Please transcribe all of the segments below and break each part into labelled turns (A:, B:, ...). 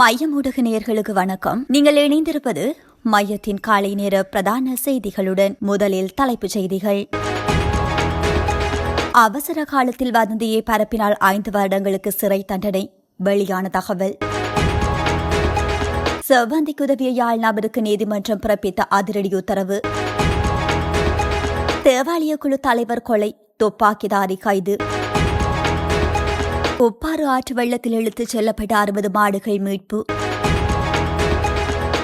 A: மையம் ஊடக நேயர்களுக்கு வணக்கம். நீங்கள் இணைந்திருப்பது மையத்தின் காலை நேர பிரதான செய்திகளுடன் முதலில் தலைப்புச் செய்திகள். அவசர காலத்தில் வதந்தியை பரப்பினால் ஐந்து வருடங்களுக்கு சிறை தண்டனை வெளியான தகவல். செவ்வந்திக்கு உதவிய யாழ் நபருக்கு நீதிமன்றம் பிறப்பித்த அதிரடி உத்தரவு. தேவாலய குழு தலைவர் கொலை துப்பாக்கிதாரி கைது. ஒப்பாறு ஆற்று வெள்ளத்தில் இழுத்துச் செல்லப்பட்ட அறுபது மாடுகள் மீட்பு.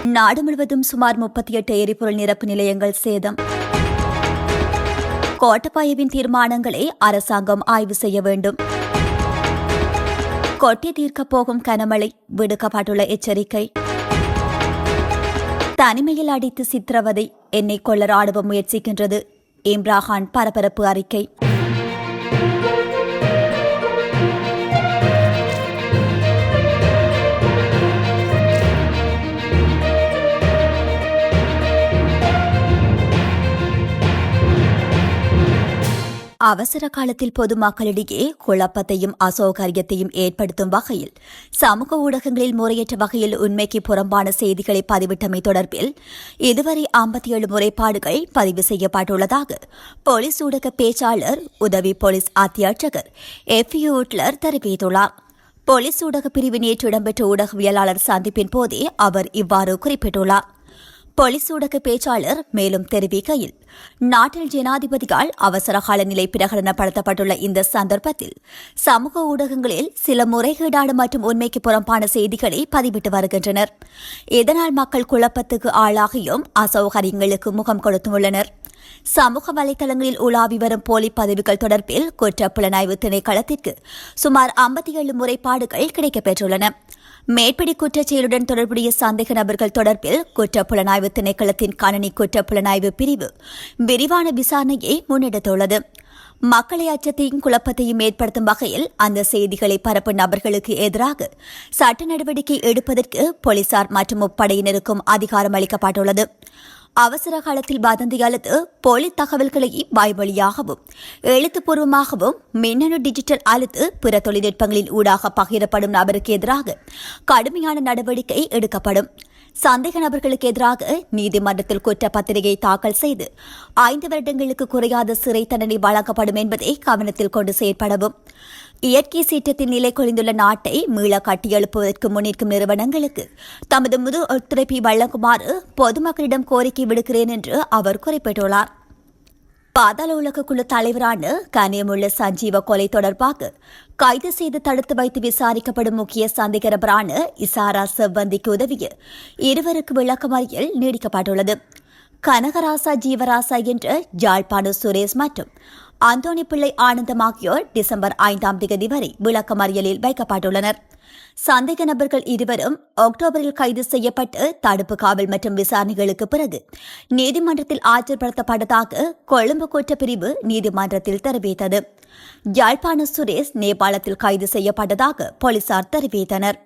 A: நாடு முழுவதும் சுமார் முப்பத்தி எட்டு எரிபொருள் நிரப்பு நிலையங்கள் சேதம். கோட்டபாயவின் தீர்மானங்களை அரசாங்கம் ஆய்வு செய்ய வேண்டும். கொட்டி தீர்க்கப் போகும் கனமழை விடுக்கப்பட்டுள்ள எச்சரிக்கை. தனிமையில் அடித்து சித்திரவதை என்னை கொள்ள ராணுவம் முயற்சிக்கின்றது இம்ராகான் பரபரப்பு அறிக்கை. அவசர காலத்தில் பொதுமக்களிடையே குழப்பத்தையும் அசௌகரியத்தையும் ஏற்படுத்தும் வகையில் சமூக ஊடகங்களில் முறையற்ற வகையில் உண்மைக்கு புறம்பான செய்திகளை பதிவிட்டமை தொடர்பில் இதுவரை ஐம்பத்தி ஏழு முறைப்பாடுகள் பதிவு செய்யப்பட்டுள்ளதாக போலீஸ் ஊடக பேச்சாளர் உதவி போலீஸ் அத்தியட்சகர் எஃப் யூட்லர் தெரிவித்துள்ளார். போலீஸ் ஊடக பிரிவு நேற்று இடம்பெற்ற ஊடகவியலாளர் சந்திப்பின் போதே அவர் இவ்வாறு குறிப்பிட்டுள்ளார். போலீஸ் ஊடக பேச்சாளர் மேலும் தெரிவிக்கையில் நாட்டில் ஜனாதிபதியால் அவசரகால நிலை பிரகடனப்படுத்தப்பட்டுள்ள இந்த சந்தர்ப்பத்தில் சமூக ஊடகங்களில் சில முறைகேடான மற்றும் உண்மைக்கு புறம்பான செய்திகளை பதிவிட்டு வருகின்றனர். இதனால் மக்கள் குழப்பத்துக்கு ஆளாகியும் அசௌகரியங்களுக்கு முகம் கொடுத்துள்ளனர். சமூக வலைதளங்களில் உலாவி வரும் போலி பதிவுகள் தொடர்பில் குற்ற புலனாய்வு திணைக்களத்திற்கு சுமார் ஐம்பத்தி ஏழு முறைப்பாடுகள் கிடைக்கப்பெற்றுள்ளன. மேற்படி குற்றச் செயலுடன் தொடர்புடைய சந்தேக நபர்கள் தொடர்பில் குற்றப்புலனாய்வு திணைக்களத்தின் கணனி குற்றப்புலனாய்வு பிரிவு விரிவான விசாரணையை முன்னெடுத்துள்ளது. மக்களை அச்சத்தையும் குழப்பத்தையும் ஏற்படுத்தும் வகையில் அந்த செய்திகளை பரப்பும் நபர்களுக்கு எதிராக சட்ட நடவடிக்கை எடுப்பதற்கு போலீசார் மற்றும் முப்படையினருக்கும் அதிகாரம் அளிக்கப்பட்டுள்ளது. அவசர காலத்தில் வதந்தி அல்லது போலி தகவல்களை வாய்வழியாகவும் எழுத்துப்பூர்வமாகவும் மின்னணு டிஜிட்டல் அல்லது பிற தொழில்நுட்பங்களின் ஊடாக பகிரப்படும் நபருக்கு எதிராக கடுமையான நடவடிக்கை எடுக்கப்படும். சந்தேக நபர்களுக்கு எதிராக நீதிமன்றத்தில் குற்றப்பத்திரிகை தாக்கல் செய்து ஐந்து வருடங்களுக்கு குறையாத சிறை தண்டனை வழங்கப்படும் என்பதை கவனத்தில் கொண்டு செயற்படவும். இயற்கை சீற்றத்தின் நிலை கொழிந்துள்ள நாட்டை மீள கட்டியெழுப்புவதற்கு முன்னிற்கும் நிறுவனங்களுக்கு தமது முது ஒத்துழைப்பை வழங்குமாறு பொதுமக்களிடம் கோரிக்கை விடுக்கிறேன் என்று அவர் குறிப்பிட்டுள்ளார். பாதாள உலக குழு தலைவரான கனியமுள்ள சஞ்சீவ கொலை தொடர்பாக கைது செய்து தடுத்து வைத்து விசாரிக்கப்படும் முக்கிய சந்தேக நபரான இசாரா செவ்வந்திக்கு உதவிய இருவருக்கு விளக்கமறியல் நீடிக்கப்பட்டுள்ளது. கனகராசா ஜீவராசா என்ற ஜாழ்ப்பாண சுரேஷ் மற்றும் அந்தோணி பிள்ளை ஆனந்தம் ஆகியோர் டிசம்பர் ஐந்தாம் தேதி வரை விளக்கமறியலில் வைக்கப்பட்டுள்ளனர். சந்தேக நபர்கள் இருவரும் அக்டோபரில் கைது செய்யப்பட்டு தடுப்பு காவல் மற்றும் விசாரணைகளுக்கு பிறகு நீதிமன்றத்தில் ஆஜர்படுத்தப்பட்டதாக கொழும்பு குற்றப்பிரிவு நீதிமன்றத்தில் தெரிவித்தது. யாழ்ப்பாண சுரேஷ் நேபாளத்தில் கைது செய்யப்பட்டதாக போலீசார் தெரிவித்தனர்.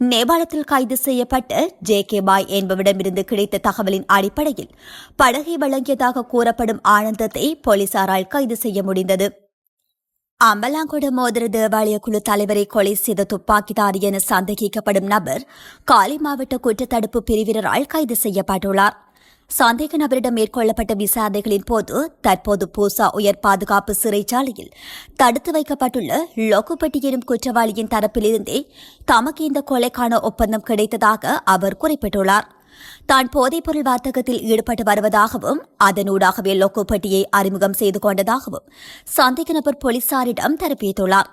A: நேபாளத்தில் கைது செய்யப்பட்ட ஜே கே பாய் என்பவரிடமிருந்து கிடைத்த தகவலின் அடிப்படையில் படகை வழங்கியதாக கூறப்படும் ஆனந்தத்தை போலீசாரால் கைது செய்ய முடிந்தது. அம்பலாங்கொட மோதிர தேவாலய குழு தலைவரை கொலை செய்த துப்பாக்கிதாரி என சந்தேகிக்கப்படும் நபர் காலி மாவட்ட குற்றத்தடுப்பு பிரிவினரால் கைது செய்யப்பட்டுள்ளார். சந்தேக நபரிடம் மேற்கொள்ளப்பட்ட விசாரணைகளின் போது தற்போது பூசா உயர் பாதுகாப்பு சிறைச்சாலையில் தடுத்து வைக்கப்பட்டுள்ள லோகுபட்டி எனும் குற்றவாளியின் தரப்பிலிருந்தே தமக்கு இந்த கொலைக்கான ஒப்பந்தம் கிடைத்ததாக அவர் குறிப்பிட்டுள்ளார். தான் போதைப்பொருள் வர்த்தகத்தில் ஈடுபட்டு வருவதாகவும் அதனூடாகவே லோக்குப்பட்டியை அறிமுகம் செய்து கொண்டதாகவும் சந்தேக நபர் போலீசாரிடம் தெரிவித்துள்ளார்.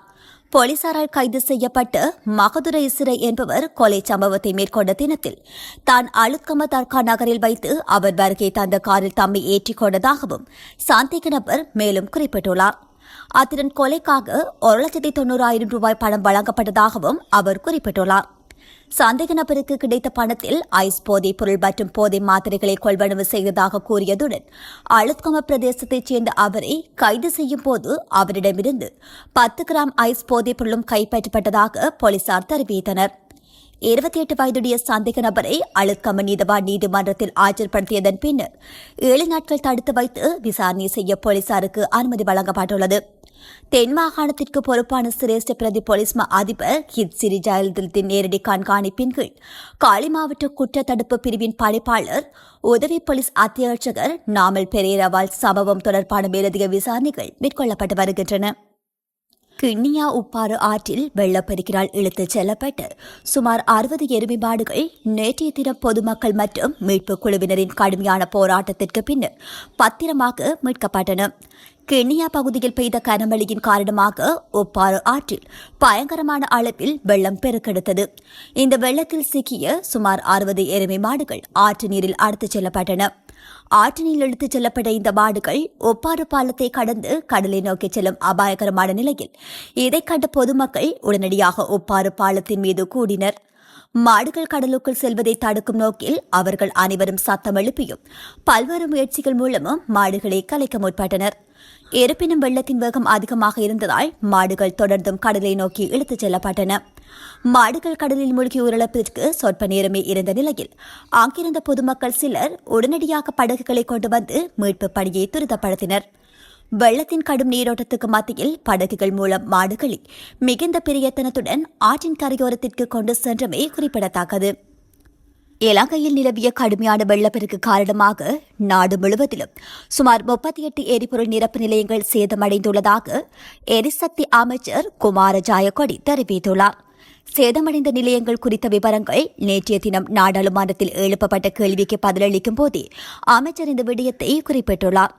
A: போலீசாரால் கைது செய்யப்பட்டு மகதுரை சிறை என்பவர் கொலை சம்பவத்தை மேற்கொண்ட தினத்தில் தான் அழுக்கம தர்கா நகரில் வைத்து அவர் வருகை தந்த காரில் தம்மை ஏற்றிக் கொண்டதாகவும் சந்தேக நபர் மேலும் குறிப்பிட்டுள்ளார். அத்துடன் கொலைக்காக ஒரு லட்சத்தி தொன்னூறாயிரம் ரூபாய் பணம் வழங்கப்பட்டதாகவும் அவர் குறிப்பிட்டுள்ளார். சந்தேக நபருக்கு கிடைத்த பணத்தில் ஐஸ் போதைப் பொருள் மற்றும் போதை மாத்திரைகளை கொள்வனவு செய்ததாக கூறியதுடன் அழுத்கம பிரதேசத்தைச் சேர்ந்த அவரை கைது செய்யும் போது அவரிடமிருந்து பத்து கிராம் ஐஸ் போதைப் பொருளும் கைப்பற்றப்பட்டதாக போலீசார் தெரிவித்தனா் இருபத்தி எட்டு வயதுடைய சந்தேக நபரை அழுத்கம நீதவான் நீதிமன்றத்தில் ஆஜர்படுத்தியதன் பின்னர் ஏழு நாட்கள் தடுத்து வைத்து விசாரணை செய்ய போலீசாருக்கு அனுமதி வழங்கப்பட்டுள்ளது. தென் மாகாணத்திற்கு பொறுப்பான சிரேஷ்ட பிரதி போலீஸ் மா அதிபர் ஹித் சிறி ஜெயலலிதத்தின் நேரடி கண்காணிப்பின் கீழ் காலி மாவட்ட குற்ற தடுப்பு பிரிவின் பணிப்பாளர் உதவி போலீஸ் அத்தியட்சகர் நாமல் பெரேராவால் சம்பவம் தொடர்பான மேலதிக விசாரணைகள் மேற்கொள்ளப்பட்டு வருகின்றன. கிண்ணியா உப்பாறு ஆற்றில் வெள்ளப்பெருக்கினால் இழுத்துச் செல்லப்பட்டு சுமார் அறுபது எருமை மாடுகள் நேற்றைய தினம் பொதுமக்கள் மற்றும் மீட்புக் குழுவினரின் கடுமையான போராட்டத்திற்கு பின்னர் பத்திரமாக மீட்கப்பட்டன. கிண்ணியா பகுதியில் பெய்த கனமழையின் காரணமாக ஒப்பாறு ஆற்றில் பயங்கரமான அளவில் வெள்ளம் பெருக்கெடுத்தது. இந்த வெள்ளத்தில் சிக்கிய சுமார் அறுபது எருமை மாடுகள் ஆற்று நீரில் அடுத்துச் செல்லப்பட்டன. ஆற்றினில் இழுத்துச் செல்லப்பட்ட இந்த மாடுகள் ஒப்பாறு பாலத்தை கடந்து கடலை நோக்கி செல்லும் அபாயகரமான நிலையில். இதைக் கண்ட பொதுமக்கள் உடனடியாக ஒப்பாறு பாலத்தின் மீது கூடினர். மாடுகள் கடலுக்குள் செல்வதை தடுக்கும் நோக்கில் அவர்கள் அனைவரும் சத்தம் எழுப்பியும் பல்வேறு முயற்சிகள் மூலமும் மாடுகளை கலைக்க முற்பட்டனர். இருப்பினும் வெள்ளத்தின் வேகம் அதிகமாக இருந்ததால் மாடுகள் தொடர்ந்தும் கடலை நோக்கி இழுத்துச் செல்லப்பட்டன. மாடுகள் கடலில் மூழ்கி உயிரிழப்பிற்கு சொற்ப நேரமே இருந்த நிலையில் அங்கிருந்த பொதுமக்கள் சிலர் உடனடியாக படகுகளை கொண்டு வந்து மீட்பு பணியை துரிதப்படுத்தினர். வெள்ளத்தின் கடும் நீரோட்டத்துக்கு மத்தியில் படகுகள் மூலம் மாடுகளை மிகுந்த பிரியத்தனத்துடன் ஆற்றின் கரையோரத்திற்கு கொண்டு சென்றமை குறிப்பிடத்தக்கது. இலங்கையில் நிலவிய கடுமையான வெள்ளப்பெருக்கு காரணமாக நாடு முழுவதிலும் சுமார் முப்பத்தி எட்டு எரிபொருள் நிரப்பு நிலையங்கள் சேதமடைந்துள்ளதாக எரிசக்தி அமைச்சர் குமார ஜாயக்கொடி தெரிவித்துள்ளார். சேதமடைந்த நிலையங்கள் குறித்த விவரங்கள் நேற்றைய தினம் நாடாளுமன்றத்தில் எழுப்பப்பட்ட கேள்விக்கு பதிலளிக்கும் போதே அமைச்சர் இந்த விடயத்தை குறிப்பிட்டுள்ளார்.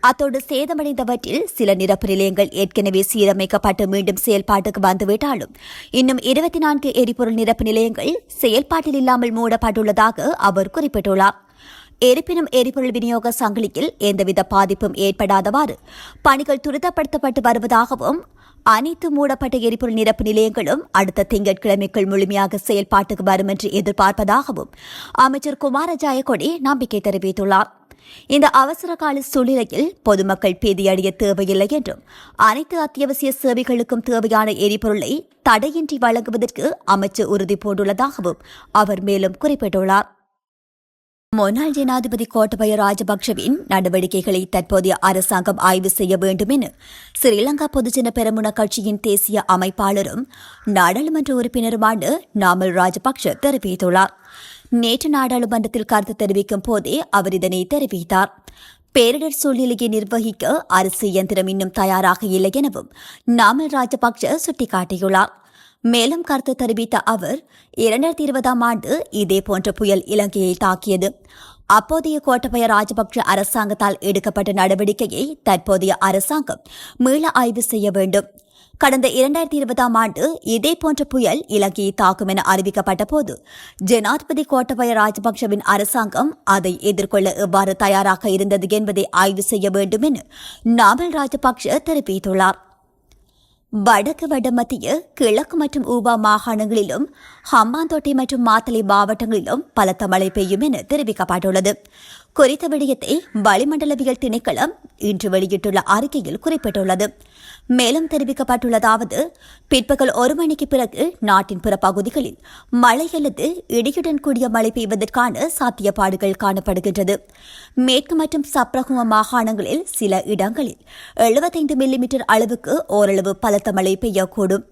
A: அத்தோடு சேதமடைந்தவற்றில் சில நிரப்பு நிலையங்கள் ஏற்கனவே சீரமைக்கப்பட்டு மீண்டும் செயல்பாட்டுக்கு வந்துவிட்டாலும் இன்னும் இருபத்தி நான்கு எரிபொருள் நிரப்பு நிலையங்கள் செயல்பாட்டில் இல்லாமல் மூடப்பட்டுள்ளதாக அவர் குறிப்பிட்டுள்ளார். இருப்பினும் எரிபொருள் விநியோக சங்கிலியில் எந்தவித பாதிப்பும் ஏற்படாதவாறு பணிகள் துரிதப்படுத்தப்பட்டு வருவதாகவும் அனைத்து மூடப்பட்ட எரிபொருள் நிரப்பு நிலையங்களும் அடுத்த திங்கட்கிழமைக்குள் முழுமையாக செயல்பாட்டுக்கு வரும் என்று எதிர்பார்ப்பதாகவும் அமைச்சர் குமார ஜாயக்கொடி நம்பிக்கை தெரிவித்துள்ளார். இந்த அவசர கால சூழ்நிலையில் பொதுமக்கள் பீதியடைய தேவையில்லை என்றும் அனைத்து அத்தியாவசிய சேவைகளுக்கும் தேவையான எரிபொருளை தடையின்றி வழங்குவதற்கு அமைச்சர் உறுதி பூண்டுள்ளதாகவும் அவர் மேலும் குறிப்பிட்டுள்ளார். முன்னாள் ஜனாதிபதி கோட்டபய ராஜபக்ஷவின் நடவடிக்கைகளை தற்போதைய அரசாங்கம் ஆய்வு செய்ய வேண்டும் என ஸ்ரீலங்கா பொதுஜன பெரமுன கட்சியின் தேசிய அமைப்பாளரும் நாடாளுமன்ற உறுப்பினருமான நாமல் ராஜபக்ஷ தெரிவித்துள்ளார். நேற்று நாடாளுமன்றத்தில் கருத்து தெரிவிக்கும் போதே அவர் இதனை தெரிவித்தார். பேரிடர் சூழ்நிலையை நிர்வகிக்க அரசு இயந்திரம் இன்னும் தயாராக இல்லை எனவும் நாமல் ராஜபக்ஷ சுட்டிக்காட்டியுள்ளார். மேலும் கருத்து தெரிவித்த அவர் இரண்டாயிரத்தி இருபதாம் ஆண்டு இதேபோன்ற புயல் இலங்கையை தாக்கியது. அப்போதைய கோட்டபய ராஜபக்ஷ அரசாங்கத்தால் எடுக்கப்பட்ட நடவடிக்கையை தற்போதைய அரசாங்கம் மீள ஆய்வு செய்ய வேண்டும். கடந்த இரண்டாயிரத்தி இருபதாம் ஆண்டு இதேபோன்ற புயல் இலங்கையை தாக்கும் என அறிவிக்கப்பட்ட போது ஜனாதிபதி கோட்டபய ராஜபக்ஷவின் அரசாங்கம் அதை எதிர்கொள்ள எவ்வாறு தயாராக இருந்தது என்பதை ஆய்வு செய்ய வேண்டும் என நாமல் ராஜபக்ஷ தெரிவித்துள்ளார். வடக்கு வடமத்திய கிழக்கு மற்றும் ஊபா மாகாணங்களிலும் ஹம்பாந்தோட்டை மற்றும் மாத்தலை மாவட்டங்களிலும் பலத்த மழை பெய்யும் என தெரிவிக்கப்பட்டுள்ளது. குறித்த விடயத்தை வளிமண்டலவியல் திணைக்களம் இன்று வெளியிட்டுள்ள அறிக்கையில் குறிப்பிட்டுள்ளது. மேலும் தெரிவிக்கப்பட்டுள்ளதாவது பிற்பகல் ஒரு மணிக்கு பிறகு நாட்டின் பிற பகுதிகளில் மழை அல்லது இடியுடன் கூடிய மழை பெய்வதற்கான சாத்தியப்பாடுகள் காணப்படுகின்றது. மேற்கு மற்றும் சப்ரகும மாகாணங்களில் சில இடங்களில் எழுபத்தைந்து மில்லிமீட்டர் அளவுக்கு ஓரளவு பலத்த மழை பெய்யக்கூடும்.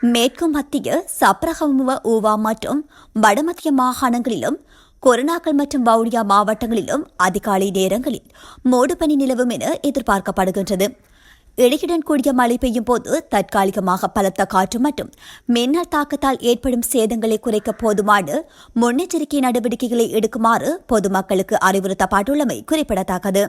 A: மேற்கு மத்திய சப்ரகமுவ ஊவா மற்றும் வடமத்திய மாகாணங்களிலும் கொரோனாக்கள் மற்றும் வவுனியா மாவட்டங்களிலும் அதிகாலை நேரங்களில் மூடுபனி நிலவும் என எதிர்பார்க்கப்படுகின்றது. இடையுடன் கூடிய மழை பெய்யும் போது தற்காலிகமாக பலத்த காற்று மற்றும் மின்னல் தாக்கத்தால் ஏற்படும் சேதங்களை குறைக்க போதுமான முன்னெச்சரிக்கை நடவடிக்கைகளை எடுக்குமாறு பொதுமக்களுக்கு அறிவுறுத்தப்பட்டுள்ளமை குறிப்பிடத்தக்கது.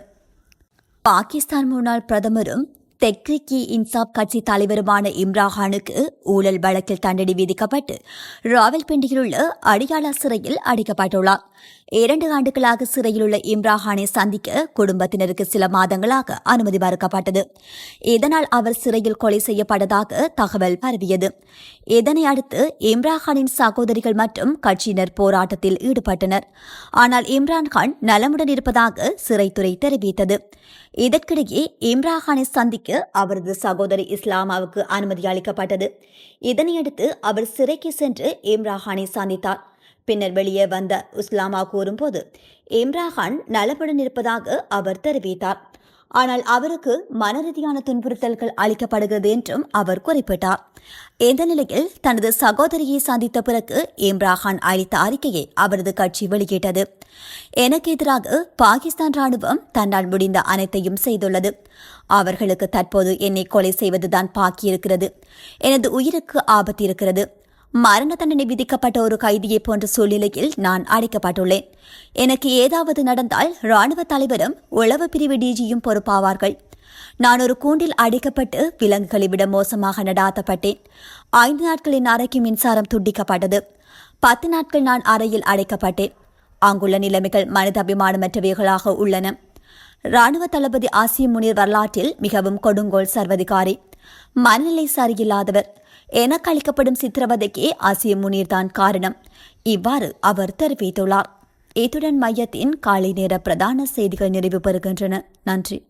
A: பாகிஸ்தான் முன்னாள் பிரதமரும் தெக்ரிக்கி இன்சாப் கட்சி தலைவருமான இம்ரான்கானுக்கு ஊழல் வழக்கில் தண்டனை விதிக்கப்பட்டு ராவல்பிண்டியில் உள்ள அடியாளா சிறையில் அடைக்கப்பட்டுள்ளார். இரண்டு ஆண்டுகளாக சிறையில் உள்ள இம்ராஹானை சந்திக்க குடும்பத்தினருக்கு சில மாதங்களாக அனுமதி மறுக்கப்பட்டது. இதனால் அவர் சிறையில் கொலை செய்யப்பட்டதாக தகவல் பரவியது. இதனை அடுத்து இம்ரான்கானின் சகோதரிகள் மற்றும் கட்சியினர் போராட்டத்தில் ஈடுபட்டனர். ஆனால் இம்ரான்கான் நலமுடன் இருப்பதாக சிறைத்துறை தெரிவித்தது. இதற்கிடையே இம்ரான்கானை சந்திக்க சந்திக்க அவரது சகோதரி இஸ்லாமாவுக்கு அனுமதி அளிக்கப்பட்டது. இதனையடுத்து அவர் சிறைக்கு சென்று இம்ராஹானை சந்தித்தார். பின்னர் வெளியே வந்த இஸ்லாமா கூறும்போது இம்ராஹான் நலமுடன் இருப்பதாக அவர் தெரிவித்தார். ஆனால் அவருக்கு மனரீதியான துன்புறுத்தல்கள் அளிக்கப்படுகிறது என்றும் அவர் குறிப்பிட்டார். இந்த நிலையில் தனது சகோதரியை சந்தித்த பிறகு இம்ரான் அளித்த அறிக்கையை அவரது கட்சி வெளியிட்டது. எனக்கு எதிராக பாகிஸ்தான் ராணுவம் தன்னால் முடிந்த அனைத்தையும் செய்துள்ளது. அவர்களுக்கு தற்போது என்னை கொலை செய்வதுதான் பாக்கியிருக்கிறது. எனது உயிருக்கு ஆபத்து இருக்கிறது மரண தண்டனை விதிக்கப்பட்ட ஒரு கைதியை போன்ற சூழ்நிலையில் நான் அடைக்கப்பட்டுள்ளேன். எனக்கு ஏதாவது நடந்தால் ராணுவ தலைவரும் உளவு பிரிவு டிஜியும் பொறுப்பாவார்கள். நான் ஒரு கூண்டில் அடைக்கப்பட்டு விலங்குகளை விட மோசமாக நடாத்தப்பட்டேன். ஐந்து நாட்களின் அறைக்கு மின்சாரம் துண்டிக்கப்பட்டது. பத்து நாட்கள் நான் அறையில் அடைக்கப்பட்டேன். அங்குள்ள நிலைமைகள் மனிதாபிமானமற்றவைகளாக உள்ளன. ராணுவ தளபதி ஆசிய முனிர் வரலாற்றில் மிகவும் கொடுங்கோல் சர்வதிகாரி. மனநிலை சரியில்லாதவர். என கழிக்கப்படும் சித்திரவதைக்கே ஆசிய முனீர் தான் காரணம். இவ்வாறு அவர் தெரிவித்துள்ளார். இத்துடன் மையத்தின் காலை நேர பிரதான செய்திகள் நிறைவு பெறுகின்றன. நன்றி.